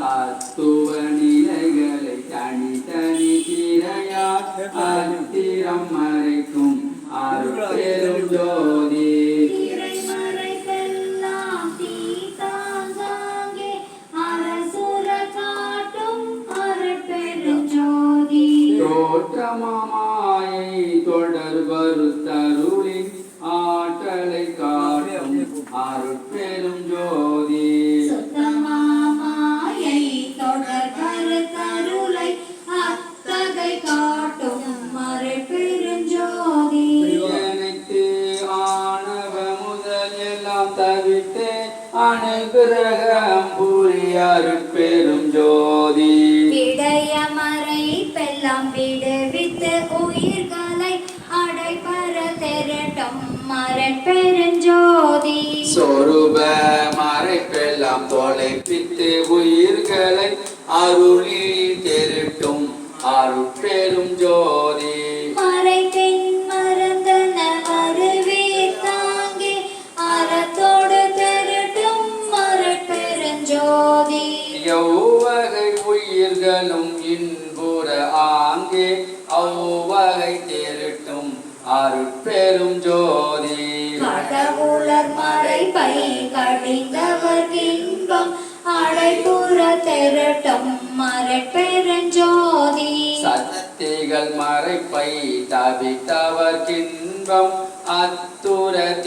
தத்துவ நிலைகளை தனித்தனி திரையார் அத்திரம் மறைக்கும் அருட்பெரும் ஜோதி தோற்றமாயை தொடர் வருத்தருளின் ஆற்றலை காட்டும் அருட்பெரும் ஜோதி. சுத்தமாமாயை தொடர் கருத்தருளை அத்தகை காட்டும் அருட்பெருஞ்சோதி அனைத்து ஆணவ முதல் எல்லாம் தவிர்த்து அனுகிரகம் புரிய அருட்பெரும் ஜோதி. விடயமறை பெல்லாம் விடுவித்து உயிர்களை அடைபர திரட்டும் பெருஞ்சோதி சொரூப மறைப்பெல்லாம் தொலைப்பித்து உயிர்களை அருளி திருட்டும் ஜோதி. திரட்டும் மரண் பெருஞ்சோதி எவ்வகை உயிர்களும் இன்புற ஆங்கே அவ்வகை திருட்டும் அருட்பெரும் ஜோதி. புறர் மறை பை கடிந்தவர் இன்பம். அடைபுற திரட்டம் மரண் பெருஞ்சோதி. சத்திகள் மறைப்பை தவித்தவர் இன்பம். அத்துர